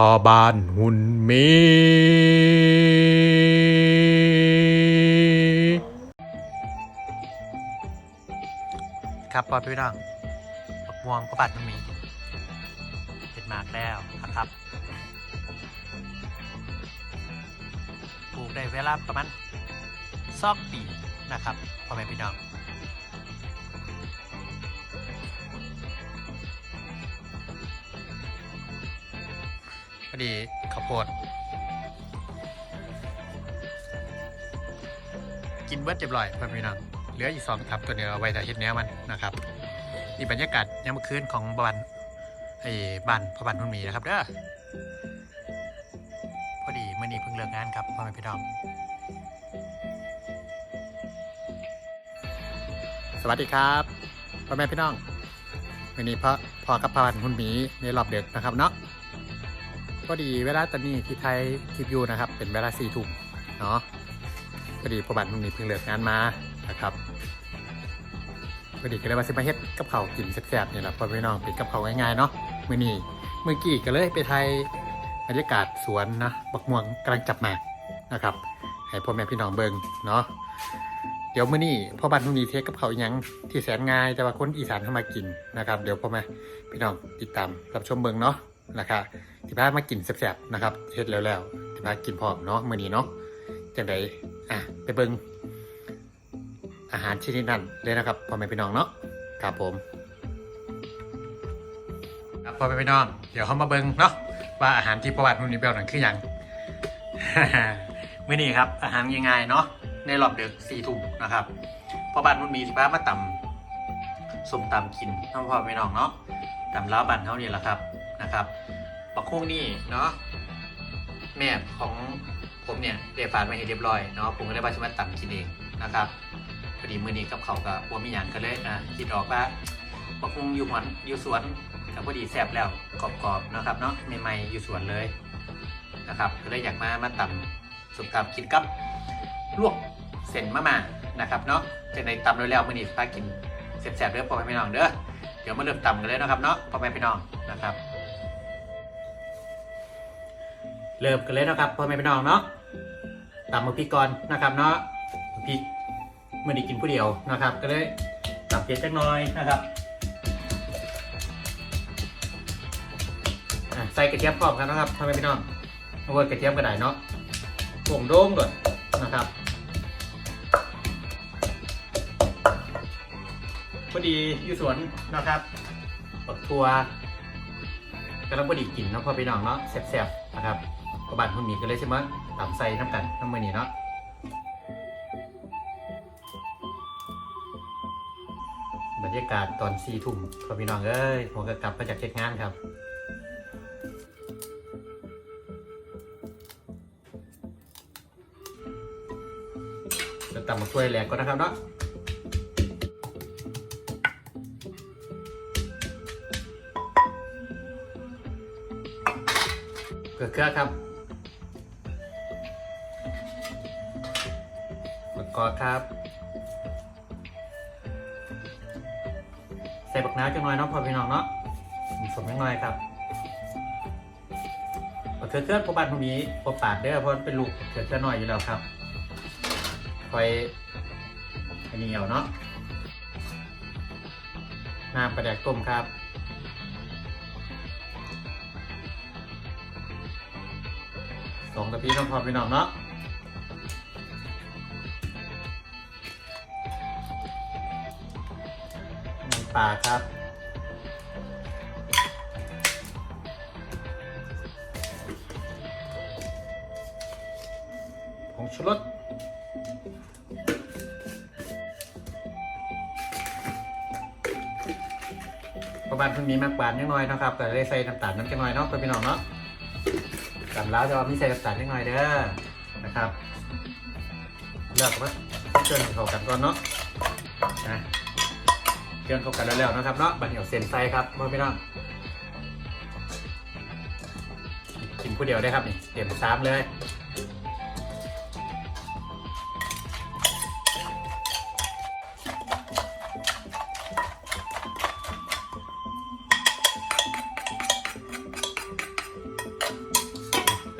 พ่อบ้านหุ่นมีครับปอพี่น้องปักม่วงพระบาทมันมีเห็ดหมากแล้วนะครับปลูกได้เวลาประมาณสองปีนะครับพ่อแม่พี่น้อง ดีข้าวโพด กินเบิร์ดเรียบร้อยพ่อแม่พี่น้องเหลืออีกสองทับตัวเดียวเอาไว้แต่เฮ็ดแนวมันนะครับนี่บรรยากาศยามมื้อคืนของบ้านไอ้บ้านพ่อบ้านพุ่นมีนะครับเด้อพอดีเมื่อนี้เพิ่งเลิกงานครับพ่อแม่พี่น้องสวัสดีครับพ่อแม่พี่น้องวันนี้พ่อพ่อกับพ่อบ้านพุ่นมีในรอบเด็กนะครับเนาะ พอดีเวลาตอนนี้ที่ไทยคลิปอยู่นะครับ เป็นเวลาสี่ทุ่มเนาะพอดีพอบ้านพุ่นมีเพิ่งเลิกงานมานะครับพอดีก็เลยว่าสิมาเฮ็ดกับเขากินแซ่บๆนี่แหละพ่อพี่น้องเป็นกับเขาง่ายๆเนาะมื้อนี้เมื่อกี้ก็เลยไปไทยบรรยากาศสวนนะบักม่วงกำลังจับหมากนะครับให้พ่อแม่พี่น้องเบิ่งเนาะเดี๋ยวมื้อนี้พ่อบ้านทุ่งนี้เทคกับเขาอีหยังที่แสนง่ายแต่ว่าคนอีสานเข้ามากินนะครับ เดี๋ยวพ่อแม่พี่น้องติดตามรับชมเบิ่งเนาะนะครับ พามากินแซ่บๆนะครับเฮ็ดแล้วๆที่พากินพร้อมเนาะมื้อนี้เนาะจังไดอะไปเบิ่งอาหารชนิดนั้นเลยนะครับพ่อแม่พี่น้องเนาะครับผมครับพ่อแม่พี่น้อง เดี๋ยวเขามาเบิ่งเนาะว่าอาหารที่ประวัตินุ่นนี่เบลนั่นคืออย่างมื้อนี้ครับ อาหารง่ายๆเนาะในรอบเดึกสี่ทุ่มนะครับพ่อบ้านนุ่นมีสิบ้ามาตำสมตำกินน้องพ่อแม่พี่น้องเนาะตำล้าวบันเท่านี้แหละครับนะครับ ปักคงนี่เนาะแม่ของผมเนี่ยเรียฝานมาให้เรียบร้อยเนาะผมก็เลยว่าจะมาตำกินเองนะครับพอดีมือนี้กับเขากับบัวมีหยังก็เลยอะคิดออกว่าปะคุงอยู่หวนอยู่สวนกับพอดีแซ่บแล้วกรอบๆนะครับเนาะใหม่ๆอยู่สวนเลยนะครับก็เลยอยากมามาตำสุกตำกินกับลวกเส้นมะม่านะครับเนาะจะในตำแล้วๆมือนี้พากินแซ่บๆเด้อพ่อแม่พี่น้องเด้อเดี๋ยวมาเริ่มตำกันเลยนะครับเนาะพ่อแม่พี่น้องนะครับ เริ่มกันเลยนะครับพ่อแม่พี่น้องเนาะตำมะพริกก่อนนะครับเนาะพริกเมื่อนี้กินผู้เดียวนะครับ ก็เลยตับเผ็ดจักน้อยนะครับใส่กระเทียมพร้อมกันนะครับพ่อแม่พี่น้องเอาไว้กระเทียมก็ได้เนาะผงโด่งด้วยนะครับพอดีอยู่สวนนะครับปักทัวกำลังพอดีกินเนาะพ่อพี่น้องเนาะแซ่บๆนะครับ กระบาดพุ่นมีก็เลยใช่ไหมตำใส่น้ำกันน้ำมือนี้เนาะบรรยากาศตอนสี่ทุ่มพอพี่น้องเอ้ยผมก็กลับมาจากเช็คงานครับจะตำมาช่วยแหลกก่อนนะครับเนาะเกลือเกลือครับ ครับ ใส่บักน้ำจังหน่อยเนาะพอพี่น้องเนาะสมจังหน่อยครับบักเขือเขือพวกบ้านพวกนี้พวกปาดเด้อเพราะเป็นลูกเขือเขือหน่อยอยู่แล้วครับคอยอันนี้เอาเนาะน้ำปลาแดกต้มครับสองกะทิน้องพอพี่น้องเนาะ ปลาครับ ผงชูรสประมาณเพิ่งมีมากกว่านิดหน่อยนะครับแต่ได้ใส่น้ำตาลน้ำจังหน่อยเนาะเพื่อนพี่น้องเนาะจำแล้วจะว่ามีใส่น้ำตาลนิดหน่อยเด้อนะครับเลือกว่าเชิญเข้ากันก่อนเนาะนะ เชิญเข้ากันแล้วๆนะครับเนาะบัดเดี๋ยวเส้นใส่ครับเพื่อพี่น้องกินผู้เดียวได้ครับนี่เตรียมซ้ำเลย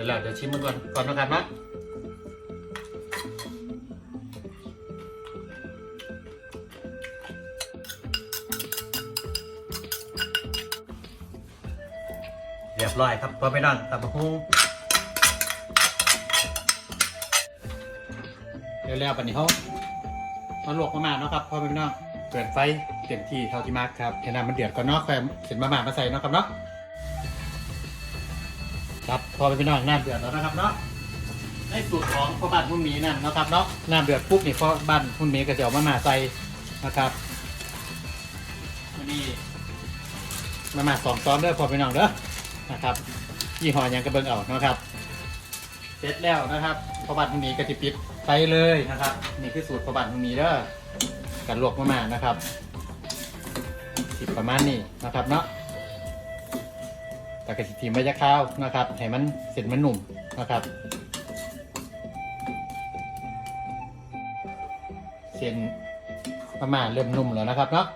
ยวเราจะชิมมันก่อนก่อนนะครับเนาะ ร้อยครับพอไปนอนตับมะฮุ้งเร็วๆปันนี้เขามาลวกมาม่าเนาะครับพอไปนอนเปิดไฟเต็มที่เท่าที่มากครับเห็นน้ำมันเดือดก่อนเนาะแฟมเสร็จมาม่ามาใส่เนาะครับเนาะครับพอไปพี่องน้ำเดือดแล้วนะครับเนาะในสูตรของพ่อบ้านพุ่นหมีนั่นนะครับเนาะน้ำเดือดปุ๊บนี่พ่อบ้านพุ่นหมีก็จะเอามาม่าใส่นะครับนนี้มาม่าสองซ้อมเด้อพอไปน้องเด้อ นะครับยี่ห้อหยังกระเบิงเอานะครับเสร็จแล้วนะครับพ่อบ้านพุ่นหมีก็จะปิดไฟเลยนะครับ นี่คือสูตรพ่อบ้านพุ่นหมีเด้อการลวกมาม่านะครับสิประมาณนี้นะครับเนาะตากระสิทีมใบยะข้าวนะครับให้มันเสร็จมันหนุ่มนะครับ เส้นมาม่าเริ่มนุ่มแล้วนะครับเนาะ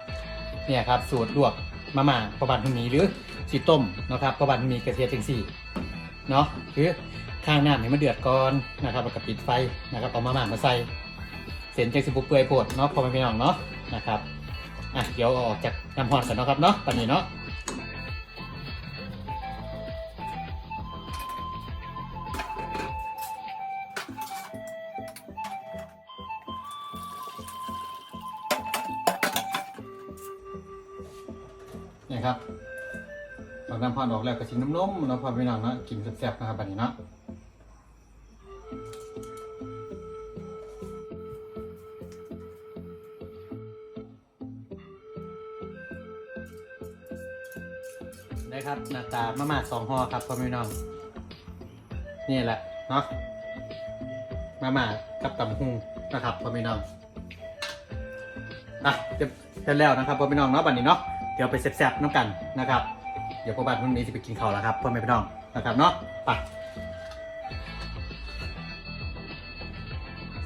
เนี่ยครับสูตรลวกมาม่าประบานทุนนี้หรือ สีต้มนะครับประบานทุนนี้กระเทียมถึงสี่เนาะคือข้างน้ำให้มันเดือดก่อนนะครับแล้วก็ปิดไฟนะครับเอามาหม่ามาใส่เส้นจากสิบุเปื่อยโพดเนาะพอไม่เป็นหนองเนาะนะครับอะเดี๋ยวอออกจากน้ำหอดกันเนาะครับเนาะตอนนี้เนาะ ตอนน้ำพออกแล้วก็ชิ้นน้มๆแล้วพอพี่น้องเนาะกินแซ่บๆนะครับแบบนี้เนาะได้ครับหน้าตามาม่าสองห่อครับพ่อพี่น้องนี่แหละเนาะมาม่ากับตำหุงนะครับพ่อพี่น้องอะเสร็จแล้วนะครับพ่อพี่น้องเนาะบัดนี้เนาะเดี๋ยวไปแซ่บๆน้ำกันนะครับ ดี๋ยวพ่อบ้านพรุ่งนี้จะไปกินข้าวแล้วครับพ่อแม่พี่น้องนะครับเนาะไป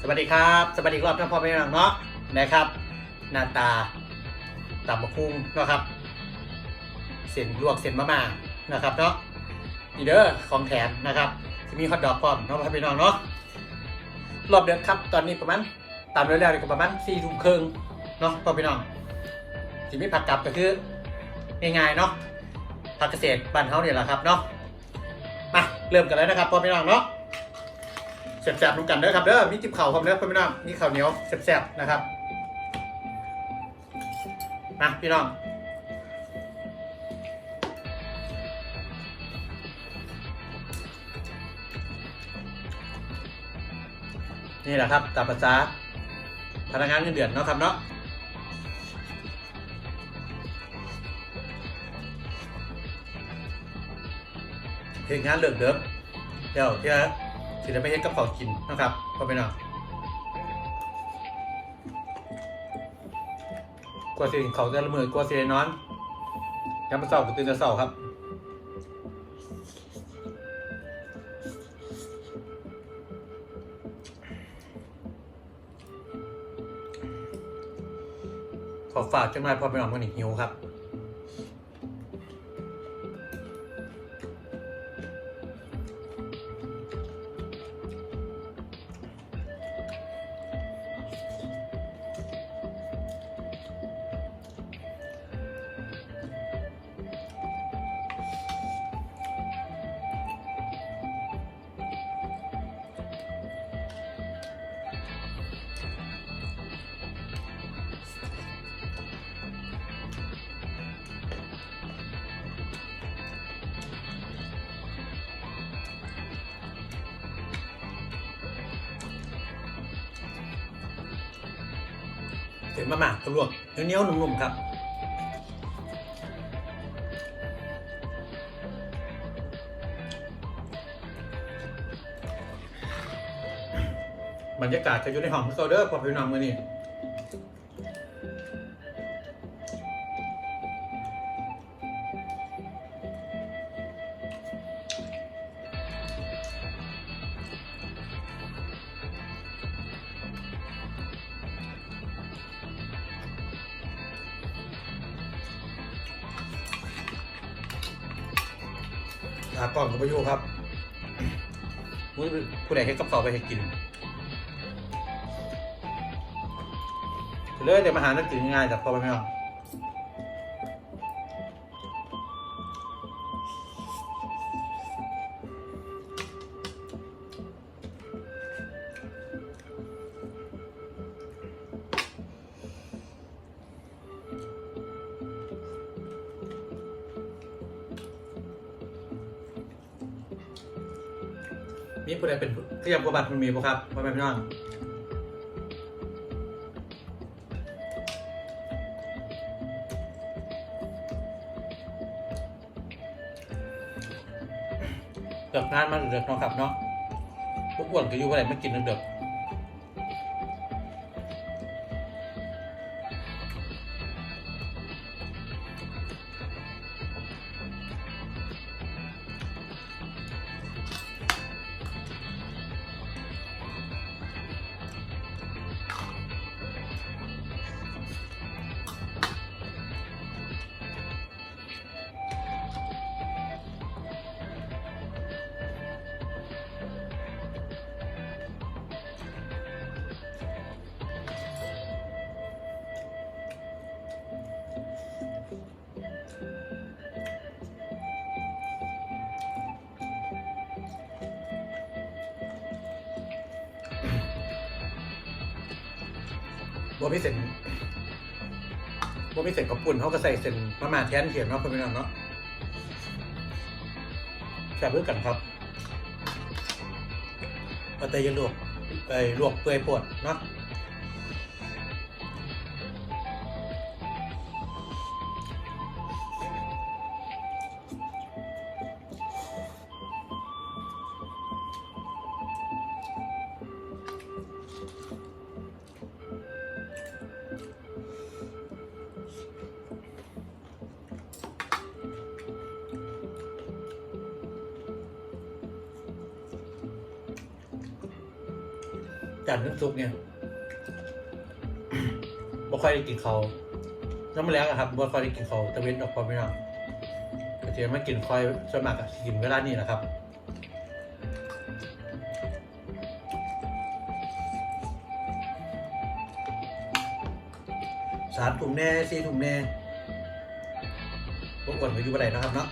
สวัสดีครับ สวัสดีอีกรอบนพ่อแม่พี่น้องเนาะนะครับหน้าตาตับมะคุ้งเนาะครับ เส้นลวกเส้นมะม่านะครับเนาะนี่เด้อของแถมนะครับจะมีฮอทดอกพร้อมเนาะพ่อแม่พี่น้องเนาะรอบเดือนครับตอนนี้ประมาณตามเร็วๆนี่ก็ประมาณสี่ทุ่มครึ่งเนาะพ่อพี่น้องสิมี่ผักกลับก็คือง่ายๆเนาะ ผักเกษตรบ้านเขาเนี่ยแหละครับเนาะมาเริ่มกันแล้วนะครับพ่อพี่น้องเนาะแซ่บๆนุ่กันเด้อครับเด้อมีจิบเข่าวครับเด้อพ่อพี่น้องมีข้าวเหนียวแซ่บๆนะครับมาพี่น้องนี่แหละครับตามภาษาพนักงานเงินเดือนเนาะครับเนาะ เหตุงานเลิกเดิมเดี๋ยวที่สิได้ไปเฮ็ดกับข้าวกินนะครับพอไปนาะกว่าสิเขาจะละเมือกว่าสิได้นอนยามมื้อเช้าก็ตื่นแต่เช้าครับขอฝากจังหน่อยพอไปหน่อยมันอีกหิวครับ เสร็จมาหมากตะลวกเนียวๆนุ่มๆครับบรรยากาศจะอยู่ในห้องที่เขาเด้อพอพี่น้องมือนี่ ประยุครับมุ้ยผู้ใดให้กับเขาไปให้กินเลยเดี๋ยวมาหานักกินง่ายๆจากพ่อแม่พี่น้อง บัตรมันมีบ่ครับพ่อแม่พี่น้องเดือกงานมาเดือกๆเนาะครับเนาะพวกอ้วนก็อยู่บ่ได้มากินเดือก บ่มีเส้นบ่มีเส้นกับปุ่นเขาก็ใส่เส้นมาม่าแทนเขียนเนาะพ่อแม่พี่น้องเนาะแซ่บเพื่อกันครับเอาแต่อยันลวกไปลวกเปื่อยปวดเนาะ เขาน้ำมันแรงอะครับบ่ค่อยได้กินเขาตะเวนออกความไม่นานก็จะมากินคอยส่วนมากอะกินเวลานี้นะครับสามถุงแน่สี่ถุงแน่พวกคนก็อยู่บ่ไรนะครับเนาะ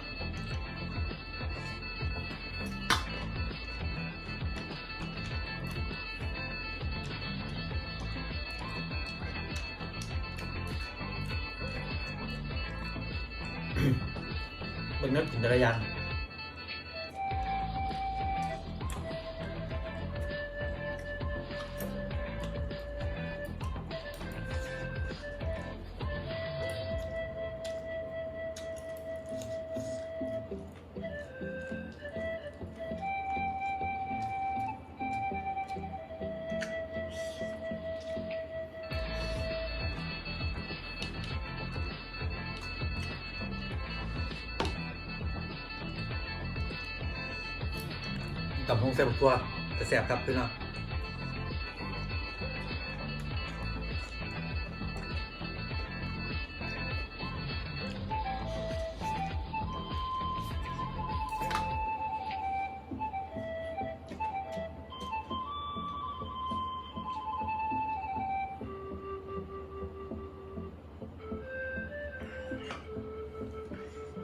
มึง กับพงเสียบตัวจะแสบครับพี่น้อง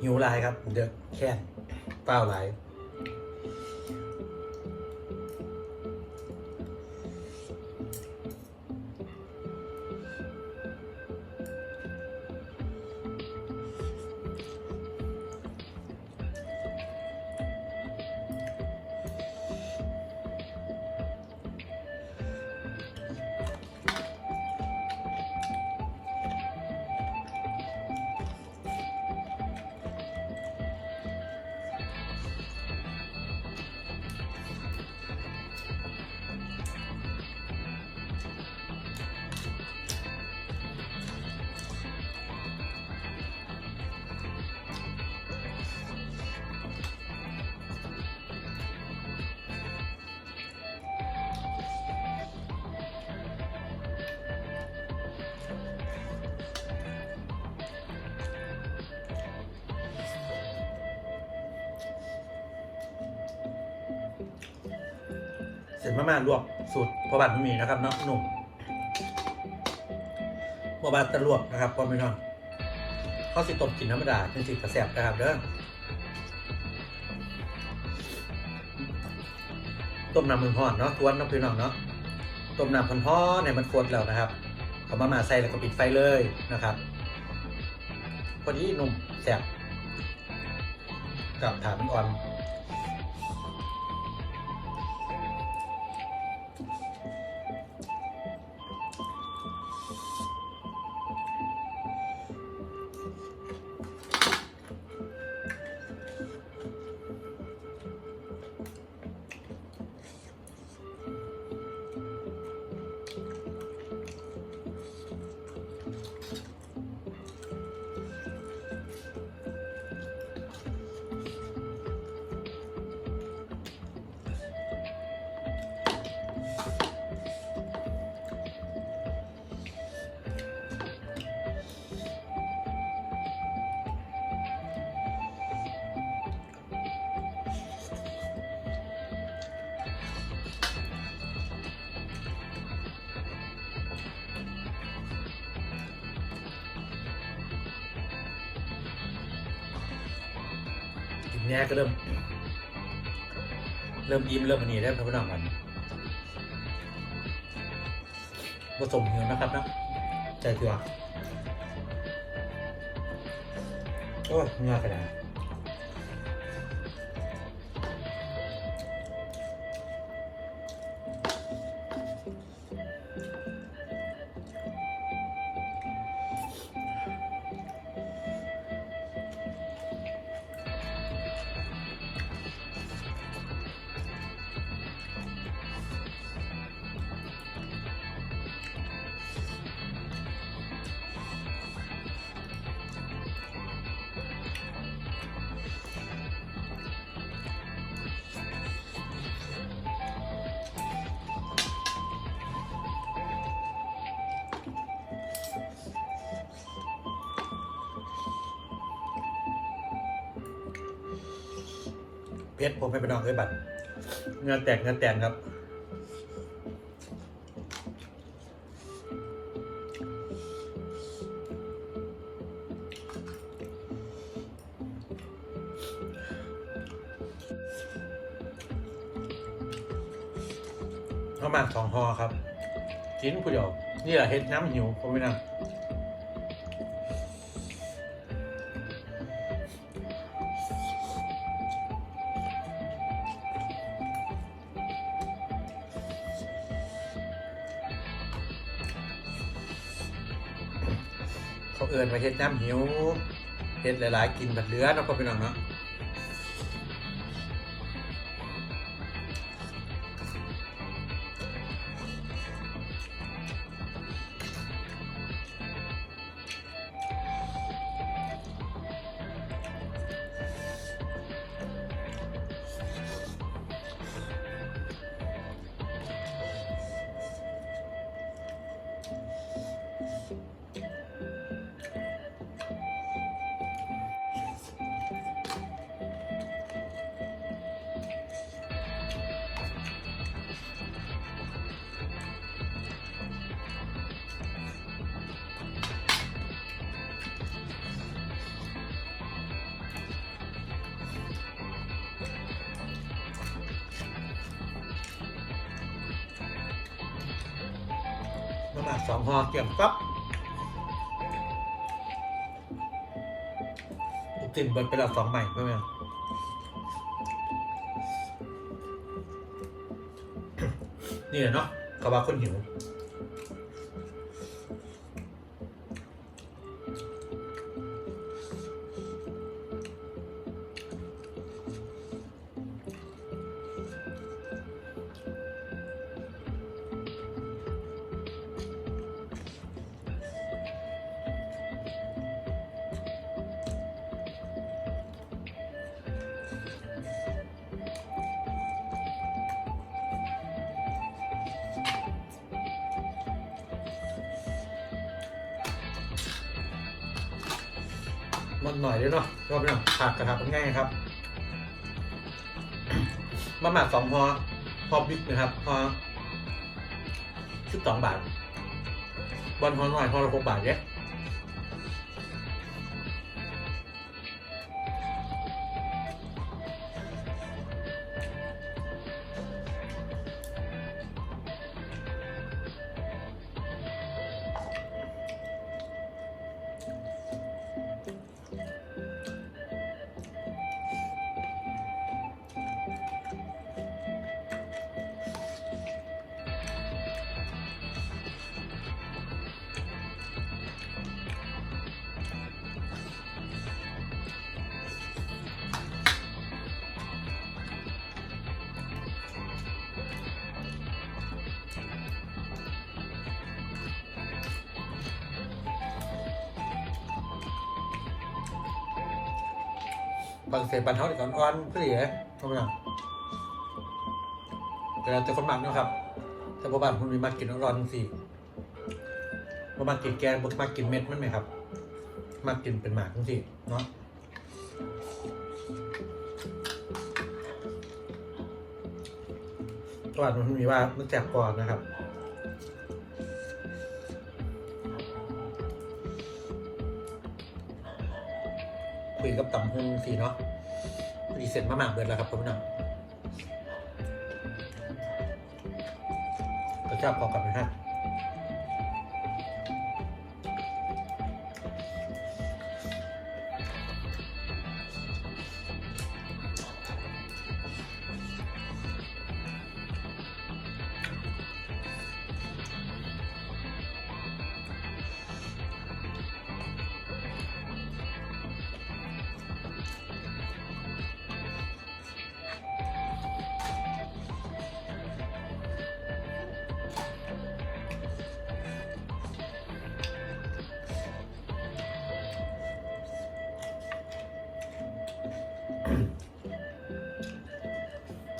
หิวลายครับ เดือดแค้นเปล่าลาย เสร็จมาม่าลวกสูตรพอบานไม่มีนะครับเนาะหนุ่มพอบานตะลวกนะครับพอไม่นอนเขาสิต้มกินธรรมดาจริงๆกระแสบนะครับเด้อต้มน้ำมันห่อนเนาะทวนน้ำพี่น้องเนาะต้มน้ำพันห่อนเนี่ยมันฟดแล้วนะครับเอามามาใส่แล้วก็ปิดไฟเลยนะครับพอดีหนุ่มแสบกับถามอ่อน แง่ก็เริ่ม เริ่มยิ้มเริ่มอันนี้แล้วพี่น้องมันผสมเหี่ยวนะครับนะใจเถื่อโอ้ยเงือกระดาด เพชรผมให้พี่น้องเคยบัตรเงือแตกเงือแตกครับเข้ามาสองห่อครับกินผู้เดียวนี่แหละเฮ็ดน้ำหิวผมไม่นั่ง เขาเอิญมาเฮ็ดน้ำหิวเฮ็ดหลายๆกินแบบเลือเนาะพ่อพี่น้องเนาะ มามาสองห่อเกี่ยมก๊อบติ่นเบิดไปแล้วสองใหม่เพื่อนนี่แหละเนาะกะว่าคนหิว มันหน่อยด้วยเนาะรอบนี้ผักกระทับง่ายครับมาหมักสองพอพอบิ๊กนะครับพอสิบสองบาทบอลพอหน่อยพอละหกบาทเนี่ย บางเศษบันเทาก่อนอ่อนเพื่อเหลือทำไมอะแต่เราจะคนหมักเนะครับถ้าพ่อบ้านคุณมีมากินร้อนสิพ่อมากินแกงบ่มากินเม็ดมันไหมครับ มากินเป็นหมากทั้งสิเนาะพ่อบ้านมีว่ามันแสบก่อนนะครับ คุยกับต่ำหงสีเนาะรีเซ็ตมาหมากเบิดแล้วครับผมน้องก็ชอบพอกับนะฮะ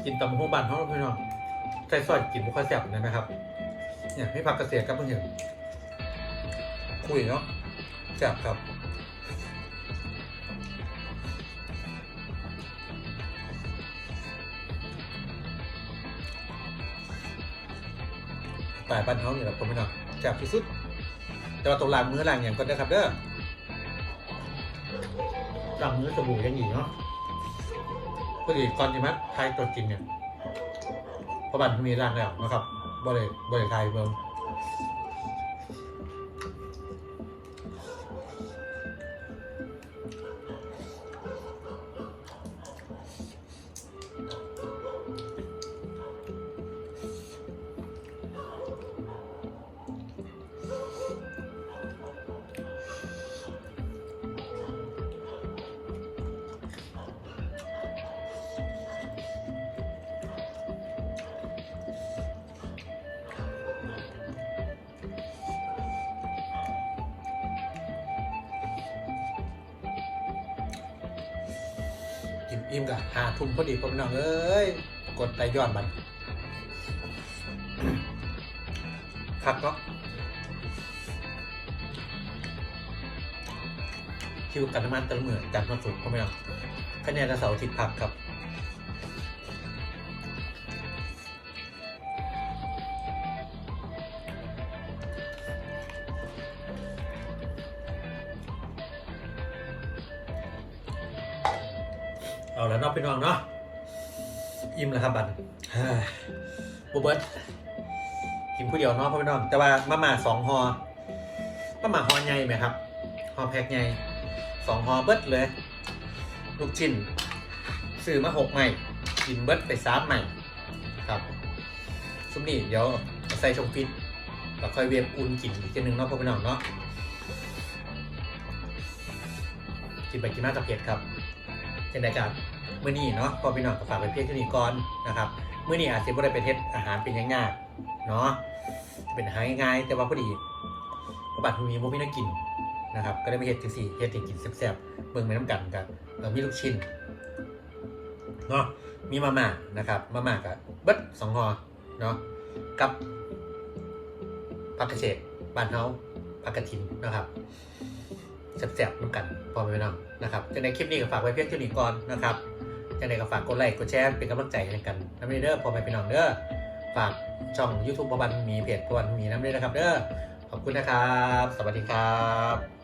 กินตำหัวบันเขาพี่น้องใส่ซอยกินบุคคลแซ่บนะนะครับ เนี่ยไม่พักเกษตรครับเพื่อนคุยเนาะแซ่บครับแต่บ้านเขาเนี่ยแหละผมไม่นอนแซ่บที่สุด แต่ว่าตรงลางมือลางอย่างก็ได้ครับเด้อลางมือสบู่ยังหนีเนาะ พอดีก่อนที่มัดไทยตัวจริงเนี่ยพระบ้านมีร่างแล้วนะครับบริบริไทยเมือง อิ่มกับหาทุ่มพอดีผมน้องเอ้ยกดไตย้อนมันคักเนาะคิวกันน้ำมันเติมเหมือนจันทร์วันศุกร์ผมไม่น้องคะแนนเสาร์อาทิตย์พักครับ อิ่มแล้วครับบันเฮ้ยบูเบิร์ตกินผู้เดียวเนาะพ่อพี่น้องแต่ว่ามาม่าสองห่อมาม่าห่อใหญ่ไหมครับห่อแพ็คใหญ่สองห่อเบิร์ตเลยลูกชิ้นซื้อมาหกใหม่กินเบิร์ตไปสามใหม่ครับซุปนี่เดี๋ยวใส่ชงฟิตแล้วค่อยเวฟอุ่นกินอีกทีหนึงเนาะพ่อพี่น้องเนาะกินไปกินมากับเผ็ดครับเช่นเดียวกัน มื้อนี้เนาะพอพี่น้องก็ฝากไปเพียงเท่านี้ก่อนนะครับมื้อนี้อาจจะไม่ได้เป็นเฮ็ดอาหารเป็นง่ายๆเนาะเป็นอาหารง่ายๆแต่ว่าพอดีพอบัตรมีโมพี่นักกินนะครับ ก็ได้มาเฮ็ดจังซี่เฮ็ดให้กินแซ่บๆเบิ่งไปน้ำกันกับเรามีลูกชิ้นเนาะมีมาม่านะครับมาม่ากับเบิดสองห่อเนาะกับผักกระเฉดบ้านเฮาผักกระถินนะครับแซ่บๆน้ำกันพอไหมพี่น้องนะครับจะในคลิปนี้ก็ฝากไว้เพียงเท่านี้ก่อนนะครับ ยังไงก็ฝากกดไลค์กดแชร์เป็นกำลังใจให้กันน้ำเด้อพอแม่พี่น้องเด้อฝากช่อง YouTube ประวันมีเพจประวันมีน้ำเด้อนะครับเด้อขอบคุณนะครับ สวัสดีครับ